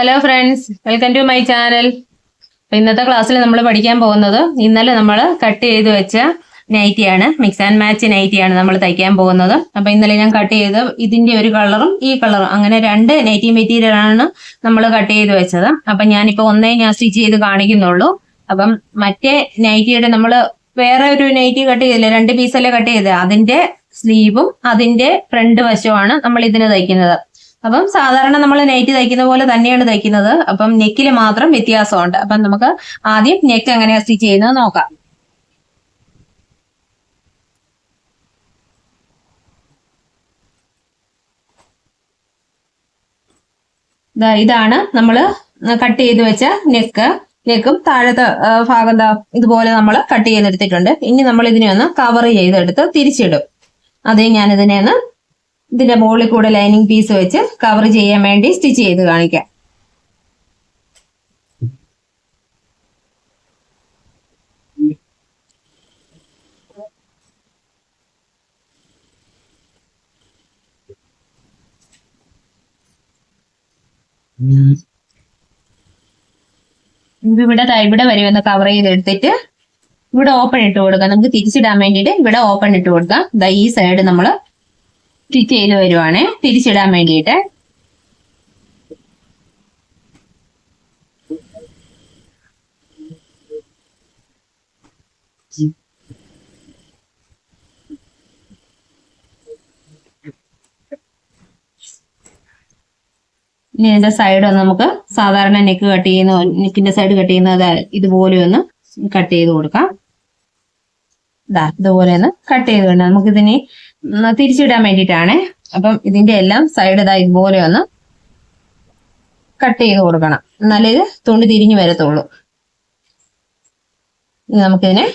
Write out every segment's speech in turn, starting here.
Hello friends welcome to my channel ഇന്നത്തെ ക്ലാസ്സിൽ നമ്മൾ പഠിക്കാൻ പോകുന്നത് ഇന്നലെ നമ്മൾ കട്ട് ചെയ്ത് വെച്ച നൈറ്റിയാണ് മിക്സ് ആൻഡ് മാച്ച് നൈറ്റിയാണ് നമ്മൾ തയ്ക്കാൻ പോകുന്നത്. അപ്പൊ ഇന്നലെ ഞാൻ കട്ട് ചെയ്ത് ഇതിന്റെ ഒരു കളറും ഈ കളറും അങ്ങനെ രണ്ട് നൈറ്റി മെറ്റീരിയലാണ് നമ്മൾ കട്ട് ചെയ്ത് വെച്ചത്. അപ്പൊ ഞാനിപ്പോ ഒന്നേ ഞാൻ സ്റ്റിച്ച് ചെയ്ത് കാണിക്കുന്നുള്ളൂ. അപ്പം മറ്റേ നൈറ്റിയുടെ നമ്മൾ വേറെ ഒരു നൈറ്റി കട്ട് ചെയ്തില്ല രണ്ട് പീസല്ലേ കട്ട് ചെയ്തത് അതിന്റെ സ്ലീവും അതിന്റെ ഫ്രണ്ട് വശവുമാണ് നമ്മൾ ഇതിന് തയ്ക്കുന്നത്. അപ്പം സാധാരണ നമ്മൾ നെറ്റ് തയ്ക്കുന്ന പോലെ തന്നെയാണ് തയ്ക്കുന്നത്. അപ്പം നെക്കിൽ മാത്രം വ്യത്യാസമുണ്ട്. അപ്പം നമുക്ക് ആദ്യം നെക്ക് എങ്ങനെയാണ് സ്റ്റിച്ച് ചെയ്യുന്നത് നോക്കാം. ഇതാണ് നമ്മൾ കട്ട് ചെയ്ത് വെച്ച നെക്ക് നെക്കും താഴത്തെ ഭാഗം ഇതുപോലെ നമ്മൾ കട്ട് ചെയ്തെടുത്തിട്ടുണ്ട് ഇനി നമ്മൾ ഇതിനെ ഒന്ന് കവർ ചെയ്തെടുത്ത് തിരിച്ചിടും. അതേ ഞാൻ ഇതിനെ ഒന്ന് ഇതിന്റെ മുകളിൽ കൂടെ ലൈനിങ് പീസ് വെച്ച് കവർ ചെയ്യാൻ വേണ്ടി സ്റ്റിച്ച് ചെയ്ത് കാണിക്കാം. ഇവിടെ ഇവിടെ വരെ കവർ ചെയ്തെടുത്തിട്ട് ഇവിടെ ഓപ്പൺ ഇട്ട് കൊടുക്കാം. നമുക്ക് തിരിച്ചിടാൻ വേണ്ടിയിട്ട് ഇവിടെ ഓപ്പൺ ഇട്ട് കൊടുക്കാം. ഈ സൈഡ് നമ്മൾ സ്റ്റിച്ച് ചെയ്ത് വരുവാണ്. തിരിച്ചിടാൻ വേണ്ടിയിട്ട്. ഇതിന്റെ സൈഡ് നമുക്ക് സാധാരണ നെക്ക് കട്ട് ചെയ്യുന്ന നെക്കിന്റെ സൈഡ് കട്ട് ചെയ്യുന്നത് ഇതുപോലെ ഒന്ന് കട്ട് ചെയ്ത് കൊടുക്കാം. ഇതാ ഇതുപോലെ ഒന്ന് കട്ട് ചെയ്ത് വേണം നമുക്ക് ഇതിനെ തിരിച്ചിടാൻ വേണ്ടിയിട്ടാണ്. അപ്പം ഇതിന്റെ എല്ലാം സൈഡ് ഇതാ ഇതുപോലെ ഒന്ന് കട്ട് ചെയ്ത് കൊടുക്കണം. എന്നാലേ ഇത് തുണി തിരിഞ്ഞു വരത്തുള്ളൂ. നമുക്കിതിനെ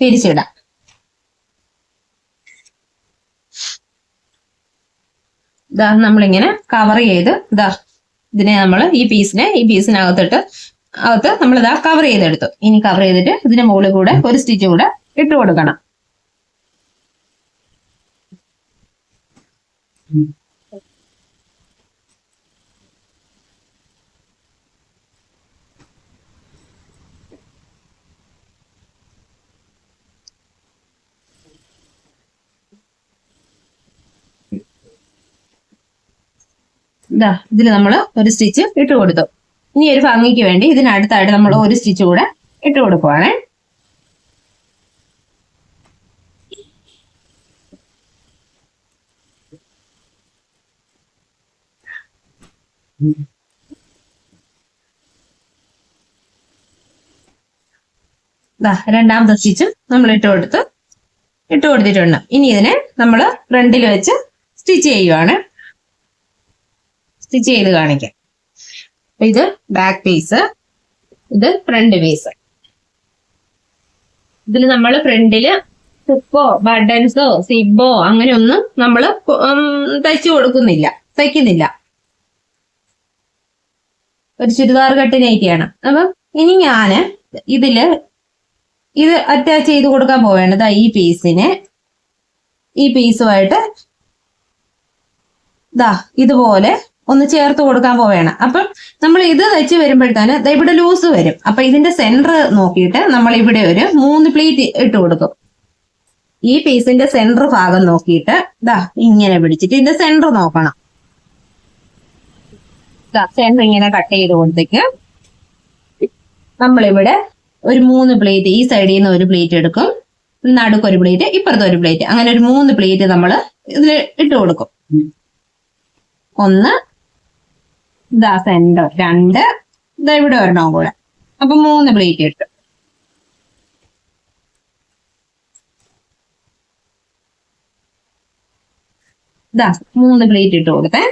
തിരിച്ചിടാം. ഇതാ നമ്മളിങ്ങനെ കവർ ചെയ്ത് ഇതാ ഇതിനെ നമ്മൾ ഈ പീസിനെ ഈ പീസിനകത്തിട്ട് അകത്ത് നമ്മൾ ഇതാ കവർ ചെയ്തെടുത്തു. ഇനി കവർ ചെയ്തിട്ട് ഇതിന്റെ മുകളിൽ കൂടെ ഒരു സ്റ്റിച്ച് കൂടെ ഇട്ട് കൊടുക്കണം. ഇതാ ഇതിൽ നമ്മൾ ഒരു സ്റ്റിച്ച് ഇട്ട് കൊടുത്തു. ഇനി ഒരു ഭംഗിക്ക് വേണ്ടി ഇതിനടുത്തായിട്ട് നമ്മൾ ഒരു സ്റ്റിച്ച് കൂടെ ഇട്ട് കൊടുക്കുവാണേ ദാ രണ്ടാമത്തെ സ്റ്റിച്ചും നമ്മൾ ഇട്ട് കൊടുത്ത് ഇട്ട് കൊടുത്തിട്ടുണ്ട്. ഇനി ഇതിനെ നമ്മൾ ഫ്രണ്ടിൽ വെച്ച് സ്റ്റിച്ച് ചെയ്യുവാണ്. സ്റ്റിച്ച് ചെയ്ത് കാണിക്കാം. ഇത് ബാക്ക് പീസ് ഇത് ഫ്രണ്ട് പീസ് ഇതിൽ നമ്മൾ ഫ്രണ്ടിൽ സിപ്പോ ബട്ടൻസോ സിബോ അങ്ങനെയൊന്നും നമ്മൾ തയ്ച്ചു കൊടുക്കുന്നില്ല. തയ്ക്കുന്നില്ല. ഒരു ചുരിദാർ കട്ട് നൈറ്റിയാണ് അപ്പം ഇനി ഞാൻ ഇതിൽ ഇത് അറ്റാച്ച് ചെയ്ത് കൊടുക്കാൻ ദാ ഈ പീസിനെ ഈ പീസുമായിട്ട് ദാ ഇതുപോലെ ഒന്ന് ചേർത്ത് കൊടുക്കാൻ പോവുകയാണ് അപ്പം നമ്മൾ ഇത് വെച്ച് വരുമ്പോഴത്തേന് ഇവിടെ ലൂസ് വരും. അപ്പൊ ഇതിന്റെ സെന്റർ നോക്കിയിട്ട് നമ്മൾ ഇവിടെ ഒരു മൂന്ന് പ്ലേറ്റ് ഇട്ട് കൊടുക്കും. ഈ പീസിന്റെ സെന്റർ ഭാഗം നോക്കിയിട്ട് ദാ ഇങ്ങനെ പിടിച്ചിട്ട് ഇതിന്റെ സെന്റർ നോക്കണം. സെന്റർ ഇങ്ങനെ കട്ട് ചെയ്ത് കൊടുത്തേക്ക്. നമ്മളിവിടെ ഒരു മൂന്ന് പ്ലേറ്റ് ഈ സൈഡിൽ നിന്ന് ഒരു പ്ലേറ്റ് എടുക്കും. നടുക്ക് ഒരു പ്ലേറ്റ് ഇപ്പുറത്ത് ഒരു പ്ലേറ്റ് അങ്ങനെ ഒരു മൂന്ന് പ്ലേറ്റ് നമ്മൾ ഇതിൽ ഇട്ട് കൊടുക്കും. ഒന്ന് ഇതാ സെന്റർ രണ്ട് ഇതാ ഇവിടെ ഒരെണ്ണം കൂടെ. അപ്പൊ മൂന്ന് പ്ലേറ്റ് ഇട്ടു. ഇതാ മൂന്ന് പ്ലേറ്റ് ഇട്ട് കൊടുത്തേ.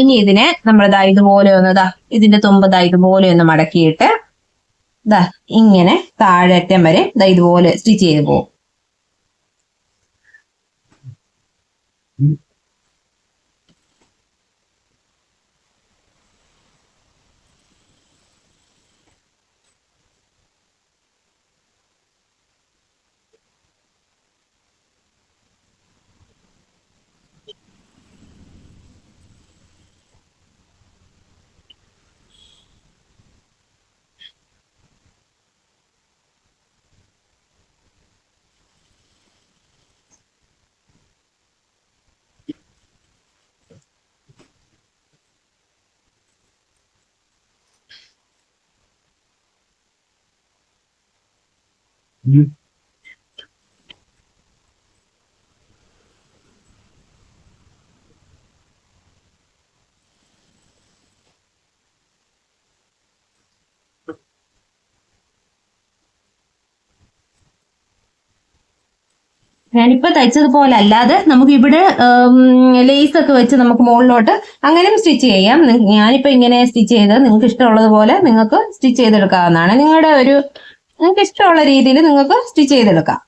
ഇനി ഇതിനെ നമ്മൾ ഇതുപോലെ ഒന്ന് ഇതാ ഇതിന്റെ തുമ്പ് ഇതാ ഇതുപോലെ ഒന്ന് മടക്കിയിട്ട് ഇതാ ഇങ്ങനെ താഴെ അറ്റം വരെ ഇതാ ഇതുപോലെ സ്റ്റിച്ച് ചെയ്ത് പോകും ഞാനിപ്പോ തയ്ച്ചതുപോലെ അല്ലാതെ നമുക്ക് ഇവിടെ ലേസ് ഒക്കെ വെച്ച് നമുക്ക് മുകളിലോട്ട് അങ്ങനെയും സ്റ്റിച്ച് ചെയ്യാം. ഞാനിപ്പോ ഇങ്ങനെ സ്റ്റിച്ച് ചെയ്ത് നിങ്ങൾക്ക് ഇഷ്ടമുള്ളതുപോലെ നിങ്ങൾക്ക് സ്റ്റിച്ച് ചെയ്തെടുക്കാവുന്നതാണ്. നിങ്ങളുടെ ഒരു നിങ്ങൾക്ക് ഇഷ്ടമുള്ള രീതിയിൽ നിങ്ങൾക്ക് സ്റ്റിച്ച് ചെയ്തെടുക്കാം.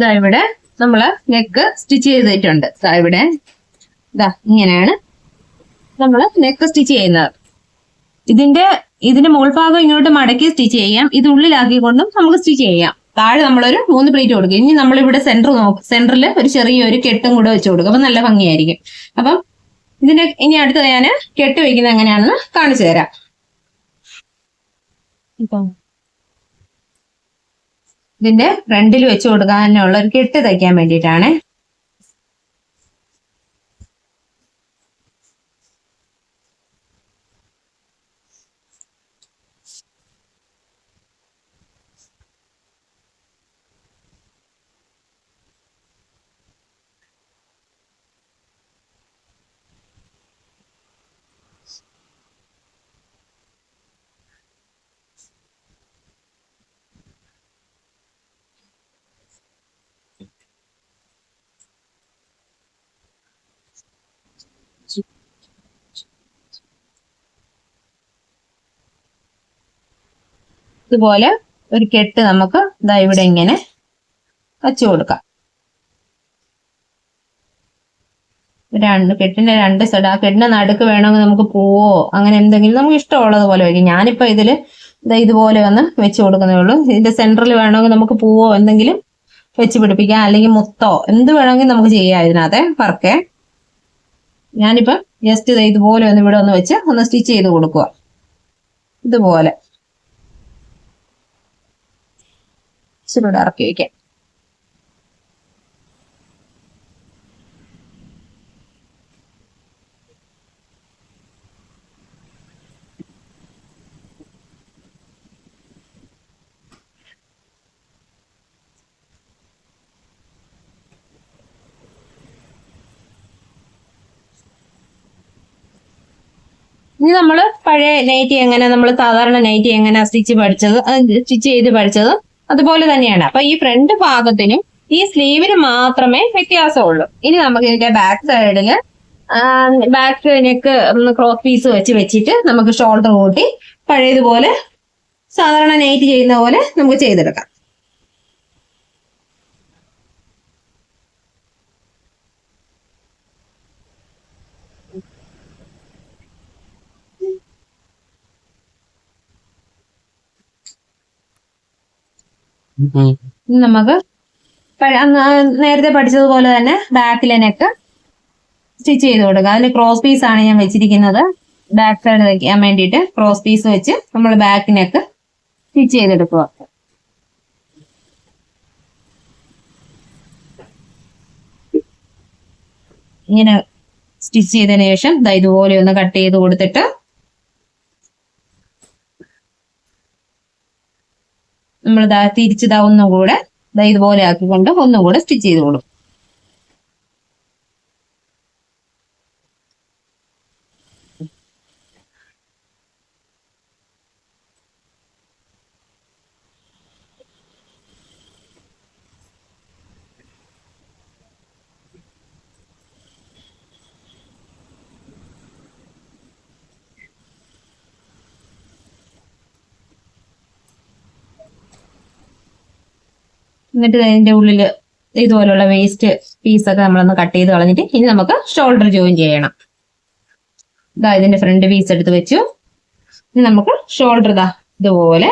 ഇതാ ഇവിടെ നമ്മൾ നെക്ക് സ്റ്റിച്ച് ചെയ്തിട്ടുണ്ട്. ഇതാ ഇവിടെ. ഇതാ ഇങ്ങനെയാണ് നമ്മൾ നെക്ക് സ്റ്റിച്ച് ചെയ്യുന്നത്. ഇതിന്റെ ഇതിന്റെ മുകൾ ഭാഗം ഇങ്ങോട്ട് മടക്കി സ്റ്റിച്ച് ചെയ്യാം. ഇത് ഉള്ളിലാക്കിക്കൊണ്ടും നമുക്ക് സ്റ്റിച്ച് ചെയ്യാം. താഴെ നമ്മളൊരു മൂന്ന് പ്ലേറ്റ് കൊടുക്കും. ഇനി നമ്മളിവിടെ സെന്റർ നോക്കും. സെന്ററിൽ ഒരു ചെറിയൊരു കെട്ടും കൂടെ വെച്ച് കൊടുക്കും. അപ്പൊ നല്ല ഭംഗിയായിരിക്കും. അപ്പം ഇതിന്റെ ഇനി അടുത്തത് ഞാൻ കെട്ട് വയ്ക്കുന്നത് എങ്ങനെയാണെന്ന് കാണിച്ചു തരാം. ഇപ്പം ഇതിന്റെ ഫ്രണ്ടിൽ വെച്ച് കൊടുക്കാനുള്ള ഒരു കെട്ട് തയ്ക്കാൻ വേണ്ടിയിട്ടാണ്. ഇതുപോലെ ഒരു കെട്ട് നമുക്ക് ഇതാ ഇവിടെ ഇങ്ങനെ വച്ചു കൊടുക്കാം. രണ്ട് കെട്ടിന്റെ രണ്ട് സൈഡ് ആ കെട്ടിന്റെ നടുക്ക് വേണമെങ്കിൽ നമുക്ക് പൂവോ അങ്ങനെ എന്തെങ്കിലും നമുക്ക് ഇഷ്ടമുള്ളത് പോലെ വയ്ക്കും. ഞാനിപ്പോ ഇതിൽ ഇതാ ഇതുപോലെ ഒന്ന് വെച്ച് കൊടുക്കുന്നേ ഉള്ളൂ. ഇതിന്റെ സെന്ററിൽ വേണമെങ്കിൽ നമുക്ക് പൂവോ എന്തെങ്കിലും വെച്ച് പിടിപ്പിക്കാം. അല്ലെങ്കിൽ മുത്തോ എന്ത് വേണമെങ്കിൽ നമുക്ക് ചെയ്യാം ഇതിനകത്തെ വർക്കേ. ഞാനിപ്പം ജസ്റ്റ് ഇത് ഇതുപോലെ ഒന്ന് ഇവിടെ ഒന്ന് വെച്ച് ഒന്ന് സ്റ്റിച്ച് ചെയ്ത് കൊടുക്കുക. ഇതുപോലെ. കൂടെ ഇറക്കി വയ്ക്കാം ഇനി നമ്മൾ പഴയ നൈറ്റി എങ്ങനെ നമ്മൾ സാധാരണ നൈറ്റി എങ്ങനെ സ്റ്റിച്ച് പഠിച്ചത്? സ്റ്റിച്ച് ചെയ്ത് പഠിച്ചത്? അതുപോലെ തന്നെയാണ്. അപ്പൊ ഈ ഫ്രണ്ട് ഭാഗത്തിനും ഈ സ്ലീവിന് മാത്രമേ വ്യത്യാസമുള്ളൂ. ഇനി നമുക്ക് ഇതിന്റെ ബാക്ക് സൈഡിൽ ബാക്ക് നെക്ക് ക്രോസ് പീസ് വെച്ച് വെച്ചിട്ട് നമുക്ക് ഷോൾഡർ കൂട്ടി പഴയതുപോലെ സാധാരണ നൈറ്റ് ചെയ്യുന്ന പോലെ നമുക്ക് ചെയ്തെടുക്കാം. നമുക്ക് നേരത്തെ പഠിച്ചതുപോലെ തന്നെ ബാക്കിലെ നെക്ക് സ്റ്റിച്ച് ചെയ്ത് കൊടുക്കുക അതിൽ ക്രോസ് പീസ് ആണ് ഞാൻ വെച്ചിരിക്കുന്നത്. ബാക്ക് സൈഡ് വെക്കാൻ വേണ്ടിയിട്ട് ക്രോസ് പീസ് വെച്ച് നമ്മൾ ബാക്ക് നെക്ക് സ്റ്റിച്ച് ചെയ്തെടുക്കുക. ഇങ്ങനെ സ്റ്റിച്ച് ചെയ്തതിന് ശേഷം ഇതുപോലെ ഒന്ന് കട്ട് ചെയ്ത് കൊടുത്തിട്ട് നമ്മൾ ഇതാ തിരിച്ചിതാ ഒന്നുകൂടെ ഇതാ ഇതുപോലെ ആക്കിക്കൊണ്ട് ഒന്നുകൂടെ സ്റ്റിച്ച് ചെയ്ത് കൊടുക്കും. എന്നിട്ട് അതിന്റെ ഉള്ളിൽ ഇതുപോലുള്ള വേസ്റ്റ് പീസൊക്കെ നമ്മളൊന്ന് കട്ട് ചെയ്ത് കളഞ്ഞിട്ട് ഇനി നമുക്ക് ഷോൾഡർ ജോയിൻ ചെയ്യണം. ഇതാ ഇതിന്റെ ഫ്രണ്ട് പീസ് എടുത്ത് വെച്ചു. ഇനി നമുക്ക് ഷോൾഡർ ഇതാ ഇതുപോലെ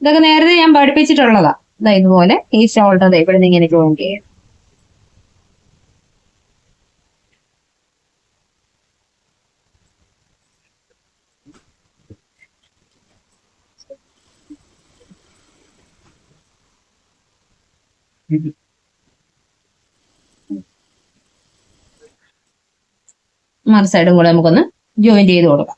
ഇതൊക്കെ നേരത്തെ ഞാൻ പഠിപ്പിച്ചിട്ടുള്ളതാ. ഇതാ ഇതുപോലെ ഈ ഷോൾഡർ ഇവിടെ നിന്ന് ഇങ്ങനെ ജോയിൻ ചെയ്യാം മറു സൈഡും കൂടെ നമുക്കൊന്ന് ജോയിൻ ചെയ്ത് കൊടുക്കാം.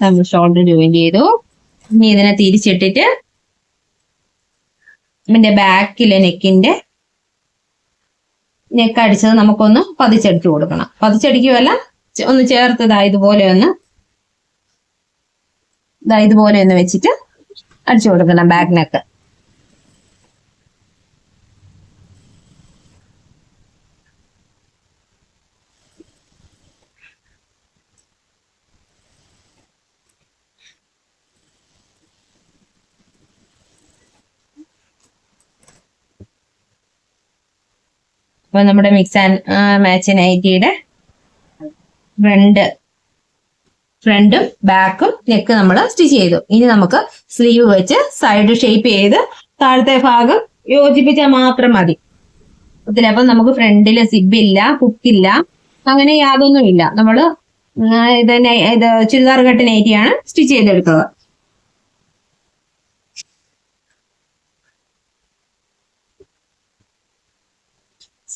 നമ്മൾ ഷോൾഡർ ജോയിൻ ചെയ്തു. ഇനി ഇതിനെ തിരിച്ചിട്ടിട്ട് ഇതിന്റെ ബാക്കിലെ നെക്കിന്റെ നെക്ക് അടിച്ചത് നമുക്കൊന്ന് പതിച്ചടിച്ചു കൊടുക്കണം. പതിച്ചടിക്കുമല്ല ഒന്ന് ചേർത്ത് ഇതാ ഇതുപോലെ ഒന്ന്. ഇതാ ഇതുപോലെ ഒന്ന് വെച്ചിട്ട് അടിച്ചു കൊടുക്കണം ബാക്ക് നെക്ക്. അപ്പൊ നമ്മുടെ മിക്സ് ആൻഡ് മാച്ച് നൈറ്റിയുടെ ഫ്രണ്ട് ഫ്രണ്ടും ബാക്കും നെക്ക് നമ്മൾ സ്റ്റിച്ച് ചെയ്തു. ഇനി നമുക്ക് സ്ലീവ് വെച്ച് സൈഡ് ഷേപ്പ് ചെയ്ത് താഴത്തെ ഭാഗം യോജിപ്പിച്ചാൽ മാത്രം മതി. ഇതിലപ്പം നമുക്ക് ഫ്രണ്ടിൽ സിബില്ല കുക്കില്ല അങ്ങനെ യാതൊന്നും ഇല്ല നമ്മൾ ഉം, ഇത് ഇത് ചുരിദാർ കട്ട് നൈറ്റിയാണ് സ്റ്റിച്ച് ചെയ്തെടുക്കുന്നത്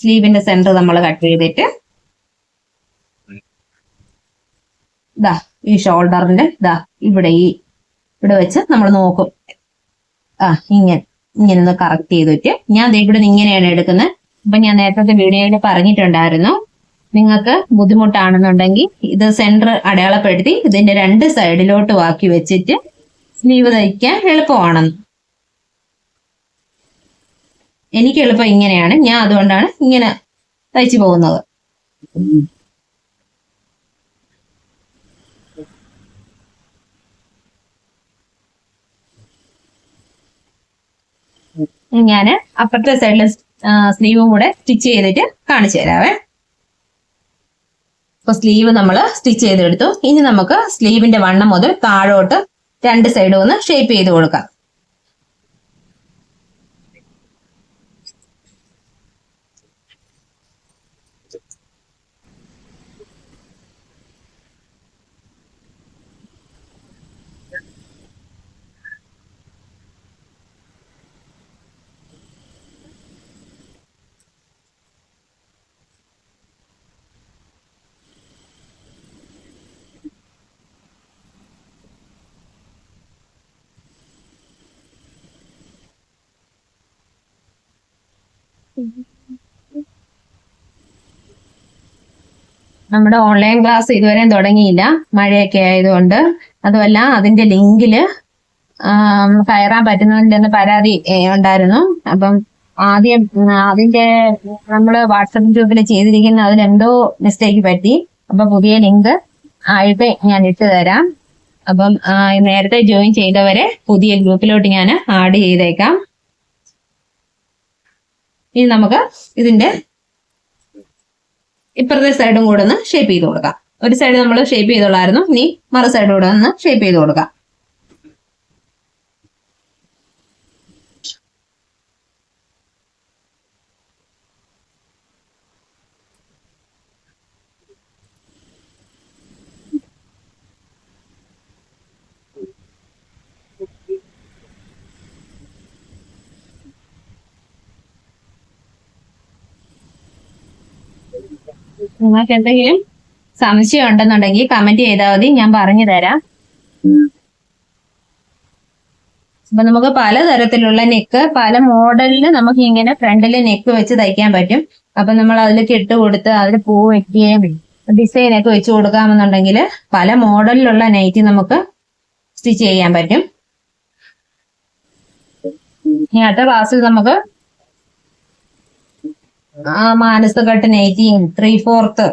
സ്ലീവിന്റെ സെന്റർ നമ്മൾ കട്ട് ചെയ്തിട്ട് ഇതാ ഈ ഷോൾഡറിന്റെ ഇതാ ഇവിടെ ഈ ഇവിടെ വെച്ച് നമ്മൾ നോക്കും. ആ ഇങ്ങനെ ഇങ്ങനെ ഒന്ന് കറക്റ്റ് ചെയ്തിട്ട്. ഞാൻ ഇവിടെ നിന്ന് ഇങ്ങനെയാണ് എടുക്കുന്നത്. അപ്പൊ ഞാൻ നേരത്തെ വീഡിയോയിൽ പറഞ്ഞിട്ടുണ്ടായിരുന്നു. നിങ്ങൾക്ക് ബുദ്ധിമുട്ടാണെന്നുണ്ടെങ്കിൽ ഇത് സെന്റർ അടയാളപ്പെടുത്തി ഇതിന്റെ രണ്ട് സൈഡിലോട്ട് വാക്കി വെച്ചിട്ട് സ്ലീവ് തയ്ക്കാൻ എളുപ്പമാണെന്ന് എനിക്ക് എളുപ്പം ഇങ്ങനെയാണ്. ഞാൻ അതുകൊണ്ടാണ് ഇങ്ങനെ തയ്ച്ചു പോകുന്നത്. ഞാൻ അപ്പുറത്തെ സൈഡിലെ സ്ലീവും കൂടെ സ്റ്റിച്ച് ചെയ്തിട്ട് കാണിച്ചു തരാവേ. ഇപ്പൊ സ്ലീവ് നമ്മൾ സ്റ്റിച്ച് ചെയ്തെടുത്തു. ഇനി നമുക്ക് സ്ലീവിന്റെ വണ്ണം മുതൽ താഴോട്ട് രണ്ട് സൈഡും ഒന്ന് ഷേപ്പ് ചെയ്ത് കൊടുക്കാം. നമ്മുടെ ഓൺലൈൻ ക്ലാസ് ഇതുവരെയും തുടങ്ങിയില്ല. മഴയൊക്കെ ആയതുകൊണ്ട്. അതുമല്ല അതിന്റെ ലിങ്കിൽ കയറാൻ പറ്റുന്നതിന്റെ പരാതി ഉണ്ടായിരുന്നു. അപ്പം ആദ്യം അതിന്റെ നമ്മൾ വാട്സപ്പ് ഗ്രൂപ്പിൽ ചെയ്തിരിക്കുന്ന അതിലെന്തോ മിസ്റ്റേക്ക് പറ്റി. അപ്പൊ പുതിയ ലിങ്ക് ആയിട്ട് ഞാൻ ഇട്ട് തരാം. അപ്പം നേരത്തെ ജോയിൻ ചെയ്തവരെ പുതിയ ഗ്രൂപ്പിലോട്ട് ഞാൻ ആഡ് ചെയ്തേക്കാം. ഇനി നമുക്ക് ഇതിന്റെ ഇപ്പുറത്തെ സൈഡും കൂടെ ഒന്ന് ഷേപ്പ് ചെയ്ത് കൊടുക്കാം. ഒരു സൈഡ് നമ്മൾ ഷേപ്പ് ചെയ്തോളായിരുന്നു. ഇനി മറു സൈഡും കൂടെ ഒന്ന് ഷേപ്പ് ചെയ്ത് കൊടുക്കാം. നിങ്ങൾക്ക് എന്തെങ്കിലും സംശയം ഉണ്ടെന്നുണ്ടെങ്കിൽ കമന്റ് ചെയ്താൽ മതി. ഞാൻ പറഞ്ഞു തരാം അപ്പൊ നമുക്ക് പലതരത്തിലുള്ള നെക്ക് പല മോഡലിൽ നമുക്ക് ഇങ്ങനെ ഫ്രണ്ടിൽ നെക്ക് വെച്ച് തയ്ക്കാൻ പറ്റും. അപ്പൊ നമ്മൾ അതിൽ കെട്ട് കൊടുത്ത് അതിൽ പൂ വെക്കുകയും ഡിസൈൻ ഒക്കെ വെച്ച് കൊടുക്കാമെന്നുണ്ടെങ്കിൽ പല മോഡലിലുള്ള നൈറ്റി നമുക്ക് സ്റ്റിച്ച് ചെയ്യാൻ പറ്റും. ഇനി അടുത്ത ക്ലാസ്സിൽ നമുക്ക് ആ മാനസ് കട്ട് നൈറ്റിയും ത്രീ ഫോർത്ത്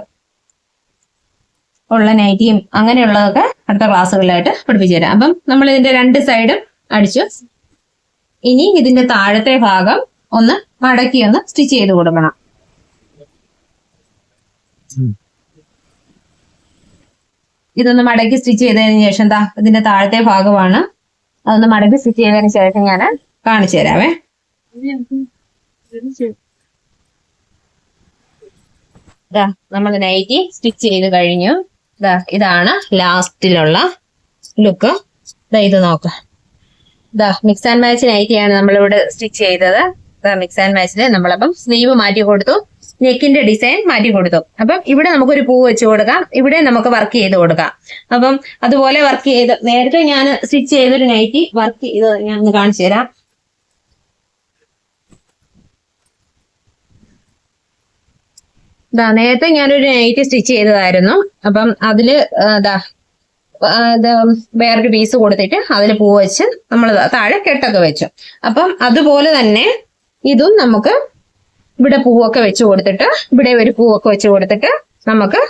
ഉള്ള നൈറ്റിയും അങ്ങനെയുള്ളതൊക്കെ അടുത്ത ക്ലാസ്സുകളിലായിട്ട് പഠിപ്പിച്ചു തരാം. അപ്പം നമ്മൾ ഇതിന്റെ രണ്ട് സൈഡും അടിച്ചു. ഇനി ഇതിന്റെ താഴത്തെ ഭാഗം ഒന്ന് മടക്കി ഒന്ന് സ്റ്റിച്ച് ചെയ്ത് കൊടുക്കണം. ഇതൊന്ന് മടക്കി സ്റ്റിച്ച് ചെയ്തതിന് ശേഷം എന്താ ഇതിന്റെ താഴത്തെ ഭാഗമാണ്. അതൊന്ന് മടക്കി സ്റ്റിച്ച് ചെയ്തതിന് ശേഷം ഞാൻ കാണിച്ചു തരാവേ. ഇതാ നമ്മൾ നൈറ്റി സ്റ്റിച്ച് ചെയ്ത് കഴിഞ്ഞു. ഇതാ ഇതാണ് ലാസ്റ്റിലുള്ള ലുക്ക്. ഇതാ ഇത് നോക്ക്. ഇതാ മിക്സ് ആൻഡ് മാച്ച് നൈറ്റിയാണ് നമ്മളിവിടെ സ്റ്റിച്ച് ചെയ്തത്. ഇതാ മിക്സ് ആൻഡ് മാച്ചിൽ നമ്മളപ്പം സ്ലീവ് മാറ്റി കൊടുത്തു. നെക്കിന്റെ ഡിസൈൻ മാറ്റി കൊടുത്തു. അപ്പം ഇവിടെ നമുക്കൊരു പൂ വെച്ച് കൊടുക്കാം. ഇവിടെ നമുക്ക് വർക്ക് ചെയ്ത് കൊടുക്കാം. അപ്പം അതുപോലെ വർക്ക് ചെയ്ത് നേരത്തെ ഞാൻ സ്റ്റിച്ച് ചെയ്തൊരു നൈറ്റി വർക്ക് ചെയ്ത് ഞാൻ കാണിച്ചു തരാം. ദാ നേരത്തെ ഞാനൊരു നൈറ്റ് സ്റ്റിച്ച് ചെയ്തതായിരുന്നു. അപ്പം അതിൽ ഇതാ ഇത് വേറൊരു പീസ് കൊടുത്തിട്ട് അതിൽ പൂ വെച്ച് നമ്മൾ താഴെ കെട്ടൊക്കെ വെച്ചു. അപ്പം അതുപോലെ തന്നെ ഇതും നമുക്ക് ഇവിടെ പൂവൊക്കെ വെച്ച് കൊടുത്തിട്ട് ഇവിടെ ഒരു പൂവൊക്കെ വെച്ച് കൊടുത്തിട്ട് നമുക്ക്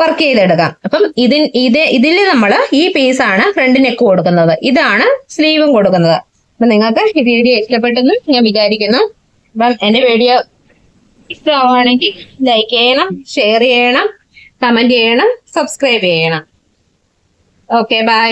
വർക്ക് ചെയ്തെടുക്കാം. അപ്പം ഇതിൻ ഇത് ഇതിൽ നമ്മൾ ഈ പീസാണ് ഫ്രണ്ട് നെക്ക് കൊടുക്കുന്നത്. ഇതാണ് സ്ലീവും കൊടുക്കുന്നത്. അപ്പം നിങ്ങൾക്ക് ഈ വീഡിയോ ഇഷ്ടപ്പെട്ടെന്ന് ഞാൻ വിചാരിക്കുന്നു. അപ്പം എന്റെ വീഡിയോ ഇഷ്ടമാണെങ്കിൽ ലൈക്ക് ചെയ്യണം ഷെയർ ചെയ്യണം കമന്റ് ചെയ്യണം സബ്സ്ക്രൈബ് ചെയ്യണം. Okay bye